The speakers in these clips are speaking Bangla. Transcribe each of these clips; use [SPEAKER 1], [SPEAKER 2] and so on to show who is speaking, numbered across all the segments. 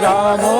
[SPEAKER 1] i Ramo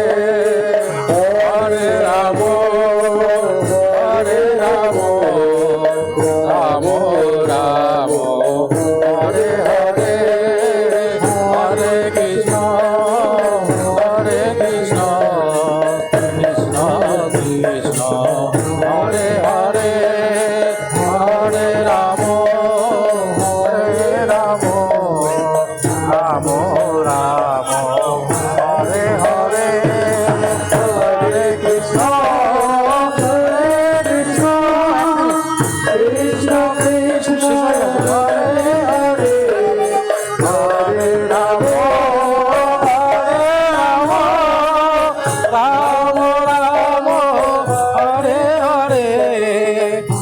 [SPEAKER 1] Yeah.